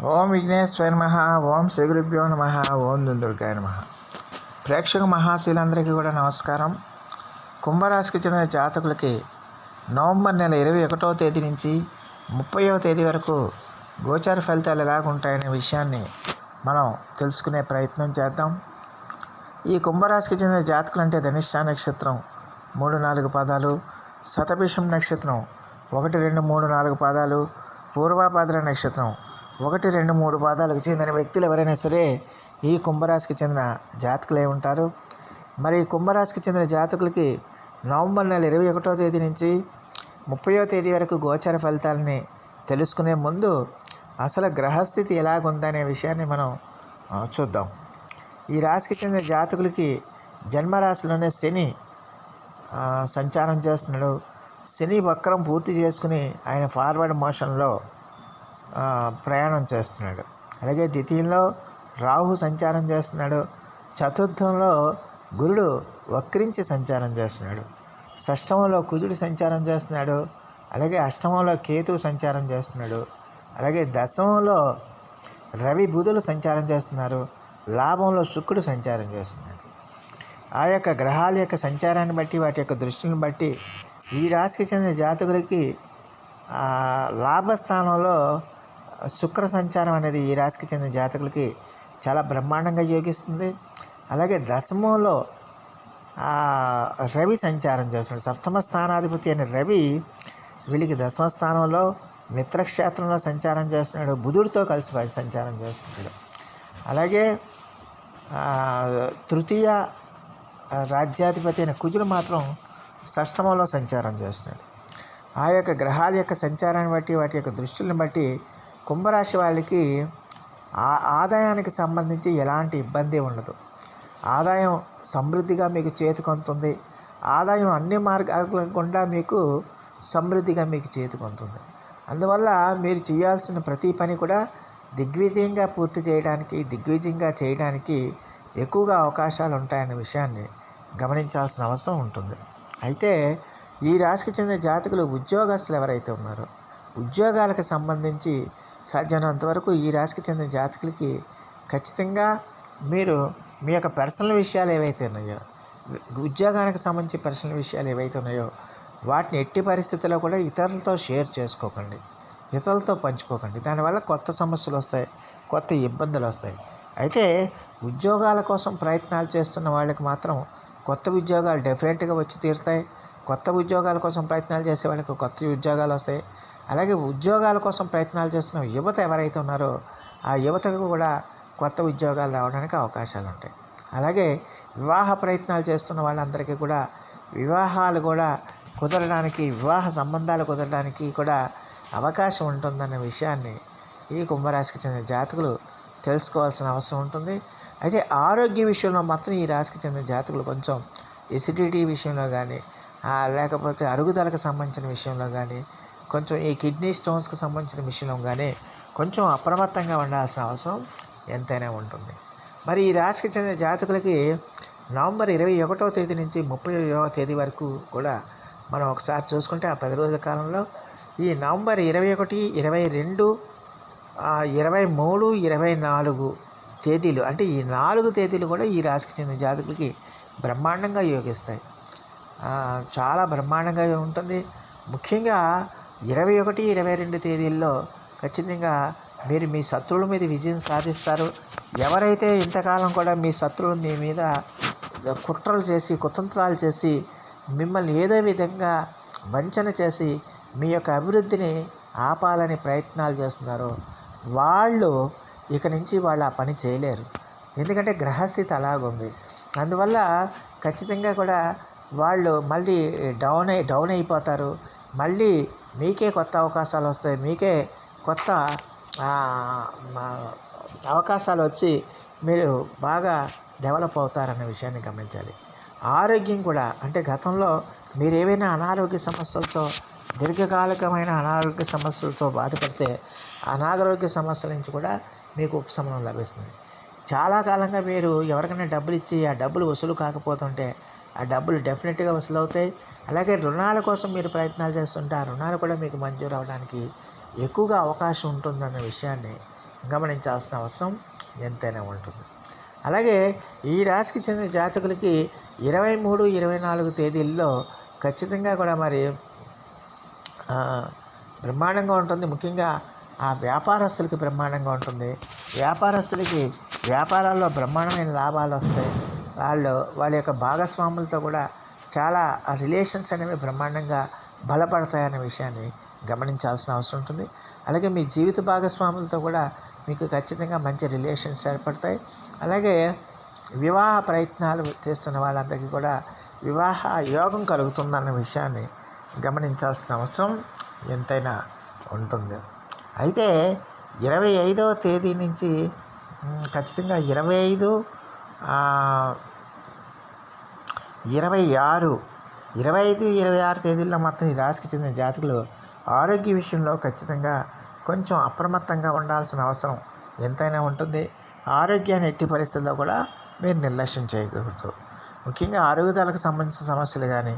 ఓం విఘ్నేశ్వర నమ ఓం శ్రీ గురుభ్యో నమ ఓం దుందుర్గాయ నమ. ప్రేక్షక మహాశీలందరికీ కూడా నమస్కారం. కుంభరాశికి చెందిన జాతకులకి నవంబర్ నెల ఇరవై ఒకటో తేదీ నుంచి ముప్పైవ తేదీ వరకు గోచార ఫలితాలు ఎలాగుంటాయనే విషయాన్ని మనం తెలుసుకునే ప్రయత్నం చేద్దాం. ఈ కుంభరాశికి చెందిన జాతకులు అంటే ధనిష్ట నక్షత్రం మూడు నాలుగు పాదాలు శతభిషం నక్షత్రం ఒకటి రెండు మూడు నాలుగు పాదాలు పూర్వాభాద్ర నక్షత్రం ఒకటి రెండు మూడు పాదాలకు చెందిన వ్యక్తులు ఎవరైనా సరే ఈ కుంభరాశికి చెందిన జాతకులే ఉంటారు. మరి ఈ కుంభరాశికి చెందిన జాతకులకి నవంబర్ నెల ఇరవై ఒకటో తేదీ నుంచి ముప్పయో తేదీ వరకు గోచర ఫలితాలని తెలుసుకునే ముందు అసలు గ్రహస్థితి ఎలాగుందనే విషయాన్ని మనం చూద్దాం. ఈ రాశికి చెందిన జాతకులకి జన్మరాశిలోనే శని సంచారం చేస్తున్నాడు. శని వక్రం పూర్తి చేసుకుని ఆయన ఫార్వర్డ్ మోషన్లో ప్రయాణం చేస్తున్నాడు. అలాగే ద్వితీయంలో రాహు సంచారం చేస్తున్నాడు. చతుర్థంలో గురుడు వక్రించి సంచారం చేస్తున్నాడు. షష్టమంలో కుజుడు సంచారం చేస్తున్నాడు. అలాగే అష్టమంలో కేతువు సంచారం చేస్తున్నాడు. అలాగే దశమంలో రవి బుధులు సంచారం చేస్తున్నారు. లాభంలో శుక్రుడు సంచారం చేస్తున్నాడు. ఆ యొక్క గ్రహాల యొక్క సంచారాన్ని బట్టి వాటి యొక్క దృష్టిని బట్టి ఈ రాశికి చెందిన జాతకులకి లాభస్థానంలో శుక్ర సంచారం అనేది ఈ రాశికి చెందిన జాతకులకి చాలా బ్రహ్మాండంగా యోగిస్తుంది. అలాగే దశమంలో రవి సంచారం చేస్తున్నాడు. సప్తమ స్థానాధిపతి అయిన రవి వీళ్ళకి దశమ స్థానంలో మిత్రక్షేత్రంలో సంచారం చేస్తున్నాడు. బుధుడితో కలిసి సంచారం చేస్తున్నాడు. అలాగే తృతీయ రాజ్యాధిపతి అయిన కుజుడు మాత్రం షష్టమంలో సంచారం చేస్తున్నాడు. ఆ యొక్క గ్రహాల యొక్క సంచారాన్ని బట్టి వాటి యొక్క దృష్టిని బట్టి కుంభరాశి వాళ్ళకి ఆ ఆదాయానికి సంబంధించి ఎలాంటి ఇబ్బంది ఉండదు. ఆదాయం సమృద్ధిగా మీకు చేతికొంతుంది ఆదాయం అన్ని మార్గాల గుండా మీకు సమృద్ధిగా మీకు చేతికొంతుంది అందువల్ల మీరు చేయాల్సిన ప్రతి పని కూడా దిగ్విజయంగా పూర్తి చేయడానికి దిగ్విజయంగా చేయడానికి ఎక్కువగా అవకాశాలు ఉంటాయన్న విషయాన్ని గమనించాల్సిన అవసరం ఉంటుంది. అయితే ఈ రాశికి చెందిన జాతకులు ఉద్యోగస్తులు ఎవరైతే ఉన్నారో ఉద్యోగాలకు సంబంధించి సాధ్యమైనంత వరకు ఈ రాశికి చెందిన జాతకులకి ఖచ్చితంగా మీరు మీ యొక్క పర్సనల్ విషయాలు ఏవైతే ఉన్నాయో ఉద్యోగానికి సంబంధించి పర్సనల్ విషయాలు ఏవైతే ఉన్నాయో వాటిని ఎట్టి పరిస్థితుల్లో కూడా ఇతరులతో షేర్ చేసుకోకండి. ఇతరులతో పంచుకోకండి. దానివల్ల కొత్త సమస్యలు వస్తాయి కొత్త ఇబ్బందులు వస్తాయి. అయితే ఉద్యోగాల కోసం ప్రయత్నాలు చేస్తున్న వాళ్ళకి మాత్రం కొత్త ఉద్యోగాలు డెఫినెట్గా వచ్చి తీరుతాయి. కొత్త ఉద్యోగాల కోసం ప్రయత్నాలు చేసే వాళ్ళకి కొత్త ఉద్యోగాలు వస్తాయి. అలాగే ఉద్యోగాల కోసం ప్రయత్నాలు చేస్తున్న యువత ఎవరైతే ఉన్నారో ఆ యువతకు కూడా కొత్త ఉద్యోగాలు రావడానికి అవకాశాలు ఉంటాయి. అలాగే వివాహ ప్రయత్నాలు చేస్తున్న వాళ్ళందరికీ కూడా వివాహాలు కూడా కుదరడానికి వివాహ సంబంధాలు కుదరడానికి కూడా అవకాశం ఉంటుందన్న విషయాన్ని ఈ కుంభరాశికి చెందిన జాతకులు తెలుసుకోవాల్సిన అవసరం ఉంటుంది. అయితే ఆరోగ్య విషయంలో మాత్రం ఈ రాశికి చెందిన జాతకులు కొంచెం ఎసిడిటీ విషయంలో కానీ లేకపోతే అరుగుదలకు సంబంధించిన విషయంలో కానీ కొంచెం ఈ కిడ్నీ స్టోన్స్కి సంబంధించిన విషయంలో కానీ కొంచెం అప్రమత్తంగా ఉండాల్సిన అవసరం ఎంతైనా ఉంటుంది. మరి ఈ రాశికి చెందిన జాతకులకి నవంబర్ ఇరవై ఒకటో తేదీ నుంచి ముప్పై తేదీ వరకు కూడా మనం ఒకసారి చూసుకుంటే ఆ పది రోజుల కాలంలో ఈ నవంబర్ ఇరవై ఒకటి ఇరవై రెండు ఇరవై మూడు ఇరవై నాలుగు తేదీలు అంటే ఈ నాలుగు తేదీలు కూడా ఈ రాశికి చెందిన జాతకులకి బ్రహ్మాండంగా యోగిస్తాయి. చాలా బ్రహ్మాండంగా ఉంటుంది. ముఖ్యంగా ఇరవై ఒకటి ఇరవై రెండు తేదీల్లో ఖచ్చితంగా మీరు మీ శత్రువుల మీద విజయం సాధిస్తారు. ఎవరైతే ఇంతకాలం కూడా మీ శత్రువులు మీ మీద కుట్రలు చేసి కుతంత్రాలు చేసి మిమ్మల్ని ఏదో విధంగా వంచన చేసి మీ యొక్క అభివృద్ధిని ఆపాలని ప్రయత్నాలు చేస్తున్నారో. వాళ్ళు ఇక నుంచి వాళ్ళు ఆ పని చేయలేరు. ఎందుకంటే గ్రహస్థితి అలాగుంది అందువల్ల ఖచ్చితంగా కూడా వాళ్ళు మళ్ళీ డౌన్ అయి డౌన్ అయిపోతారు. మళ్ళీ మీకే కొత్త అవకాశాలు వస్తాయి. మీకే కొత్త అవకాశాలు వచ్చి మీరు బాగా డెవలప్ అవుతారన్న విషయాన్ని గమనించాలి. ఆరోగ్యం కూడా అంటే గతంలో మీరు ఏవైనా అనారోగ్య సమస్యలతో దీర్ఘకాలికమైన అనారోగ్య సమస్యలతో బాధపడితే అనారోగ్య సమస్యల నుంచి కూడా మీకు ఉపశమనం లభిస్తుంది. చాలా కాలంగా మీరు ఎవరికైనా డబ్బులు ఇచ్చి ఆ డబ్బులు వసూలు కాకపోతుంటే ఆ డబ్బులు డెఫినెట్గా వసూలు అవుతాయి. అలాగే రుణాల కోసం మీరు ప్రయత్నాలు చేస్తుంటే ఆ రుణాలు కూడా మీకు మంజూరు అవడానికి ఎక్కువగా అవకాశం ఉంటుందన్న విషయాన్ని గమనించాల్సిన అవసరం ఎంతైనా ఉంటుంది. అలాగే ఈ రాశికి చెందిన జాతకులకి ఇరవై మూడు ఇరవై నాలుగు తేదీల్లో ఖచ్చితంగా కూడా మరి బ్రహ్మాండంగా ఉంటుంది. ముఖ్యంగా ఆ వ్యాపారస్తులకి బ్రహ్మాండంగా ఉంటుంది. వ్యాపారస్తులకి వ్యాపారాల్లో బ్రహ్మాండమైన లాభాలు వస్తాయి. వాళ్ళు వాళ్ళ యొక్క భాగస్వాములతో కూడా చాలా రిలేషన్స్ అనేవి బ్రహ్మాండంగా బలపడతాయనే విషయాన్ని గమనించాల్సిన అవసరం ఉంటుంది. అలాగే మీ జీవిత భాగస్వాములతో కూడా మీకు ఖచ్చితంగా మంచి రిలేషన్స్ ఏర్పడతాయి. అలాగే వివాహ ప్రయత్నాలు చేస్తున్న వాళ్ళందరికీ కూడా వివాహ యోగం కలుగుతుందన్న విషయాన్ని గమనించాల్సిన అవసరం ఎంతైనా ఉంటుంది. అయితే ఇరవై ఐదవ తేదీ నుంచి ఖచ్చితంగా ఇరవై ఐదు ఇరవై ఆరు ఇరవై ఐదు ఇరవై ఆరు తేదీల్లో మాత్రం ఈ రాశికి చెందిన జాతకులు ఆరోగ్య విషయంలో ఖచ్చితంగా కొంచెం అప్రమత్తంగా ఉండాల్సిన అవసరం ఎంతైనా ఉంటుంది. ఆరోగ్యాన్ని ఎట్టి పరిస్థితుల్లో కూడా మీరు నిర్లక్ష్యం చేయకూడదు. ముఖ్యంగా ఆరోగ్యాలకు సంబంధించిన సమస్యలు కానీ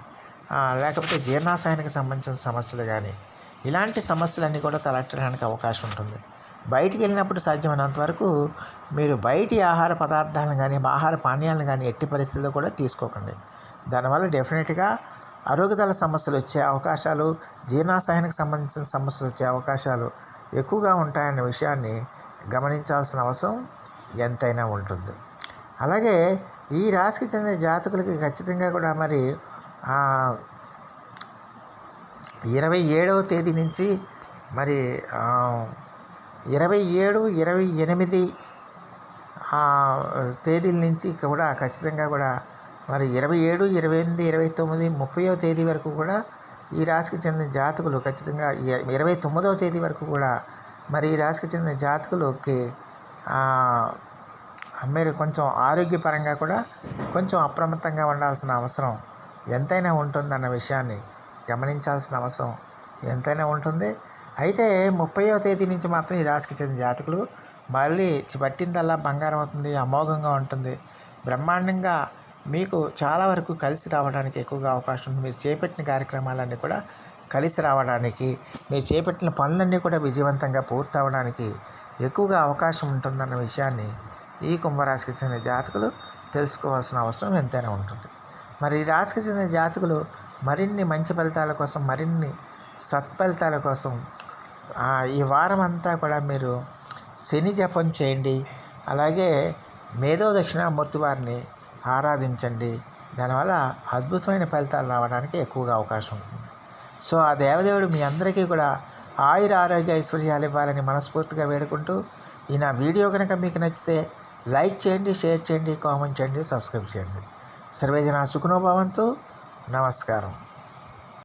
లేకపోతే జీర్ణాశయానికి సంబంధించిన సమస్యలు కానీ ఇలాంటి సమస్యలన్నీ కూడా తలెట్టడానికి అవకాశం ఉంటుంది. బయటికి వెళ్ళినప్పుడు సాధ్యమైనంత వరకు మీరు బయటి ఆహార పదార్థాలను కానీ ఆహార పానీయాలను కానీ ఎట్టి పరిస్థితుల్లో కూడా తీసుకోకండి. దానివల్ల డెఫినెట్గా అరుగుదల సమస్యలు వచ్చే అవకాశాలు జీర్ణాశయానికి సంబంధించిన సమస్యలు వచ్చే అవకాశాలు ఎక్కువగా ఉంటాయన్న విషయాన్ని గమనించాల్సిన అవసరం ఎంతైనా ఉంటుంది. అలాగే ఈ రాశికి చెందిన జాతకులకి ఖచ్చితంగా కూడా మరి ఇరవై ఏడవ తేదీ నుంచి మరి ఇరవై ఏడు ఇరవై ఎనిమిది ఆ, తేదీల నుంచి కూడా ఖచ్చితంగా కూడా మరి ఇరవై ఏడు ఇరవై ఎనిమిది ఇరవై తొమ్మిది ముప్పైవ తేదీ వరకు కూడా ఈ రాశికి చెందిన జాతకులు ఖచ్చితంగా ఇరవై తొమ్మిదవ తేదీ వరకు కూడా మరి ఈ రాశికి చెందిన జాతకులకి మీరు కొంచెం ఆరోగ్యపరంగా కూడా కొంచెం అప్రమత్తంగా ఉండాల్సిన అవసరం. ఎంతైనా ఉంటుందన్న విషయాన్ని గమనించాల్సిన అవసరం. ఎంతైనా ఉంటుంది. అయితే ముప్పైవ తేదీ నుంచి మాత్రం ఈ రాశికి చెందిన జాతకులు మళ్ళీ పట్టిందల్లా బంగారం అవుతుంది అమోఘంగా ఉంటుంది. బ్రహ్మాండంగా మీకు చాలా వరకు కలిసి రావడానికి ఎక్కువగా అవకాశం ఉంది. మీరు చేపట్టిన కార్యక్రమాలన్నీ కూడా కలిసి రావడానికి మీరు చేపట్టిన పనులన్నీ కూడా విజయవంతంగా పూర్తి ఎక్కువగా అవకాశం ఉంటుందన్న విషయాన్ని ఈ కుంభరాశికి చెందిన జాతకులు తెలుసుకోవాల్సిన అవసరం ఎంతైనా ఉంటుంది. మరి ఈ రాశికి చెందిన జాతకులు మరిన్ని మంచి ఫలితాల కోసం మరిన్ని సత్ఫలితాల కోసం ఈ వారం అంతా కూడా మీరు శని జపం చేయండి. అలాగే మేధో దక్షిణామూర్తి వారిని ఆరాధించండి. దానివల్ల అద్భుతమైన ఫలితాలు రావడానికి ఎక్కువగా అవకాశం ఉంటుంది. సో ఆ దేవదేవుడు మీ అందరికీ కూడా ఆయుర ఆరోగ్య ఐశ్వర్యాలు ఇవ్వాలని మనస్ఫూర్తిగా వేడుకుంటూ ఈ నా వీడియో కనుక మీకు నచ్చితే లైక్ చేయండి షేర్ చేయండి కామెంట్ చేయండి సబ్స్క్రైబ్ చేయండి. సర్వేజన సుఖనోభవంతో నమస్కారం.